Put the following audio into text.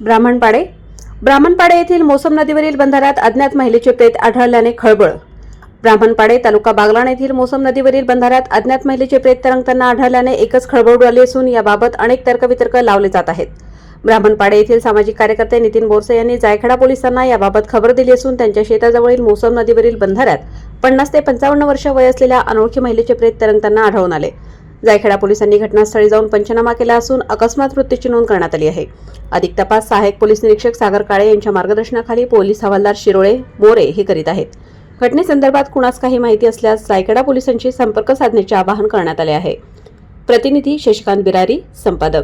ब्राह्मणपाडे. ब्राह्मणपाडे येथील मोसम नदीवरील बंधाऱ्यात अज्ञात महिलेचे प्रेत आढळल्याने खळबळ. ब्राह्मणपाडे तालुका बागलाण येथील मोसम नदीवरील बंधाऱ्यात अज्ञात महिलेचे प्रेत तरंगताना आढळल्याने एकच खळबळ उडाली असून याबाबत अनेक तर्कवितर्क लावले जात आहेत. ब्राह्मणपाडे येथील सामाजिक कार्यकर्ते नितीन बोरसे यांनी जायखेडा पोलिसांना याबाबत खबर दिली असून त्यांच्या शेताजवळील मोसम नदीवरील बंधाऱ्यात पन्नास ते पंचावन्न वर्ष वय असलेल्या अनोळखी महिलेचे प्रेत तरंगताना आढळून आले. जायखेडा पोलिसांनी घटनास्थळी जाऊन पंचनामा केला असून अकस्मात मृत्यूची नोंद करण्यात आली आहे. अधिक तपास सहाय्यक पोलीस निरीक्षक सागर काळे यांच्या मार्गदर्शनाखाली पोलीस हवालदार शिरोळे मोरे हे करीत आहेत. घटनेसंदर्भात कुणास काही माहिती असल्यास जायखेडा पोलिसांशी संपर्क साधण्याचे आवाहन करण्यात आले आहे. प्रतिनिधी शशिकांत बिरारी संपादक.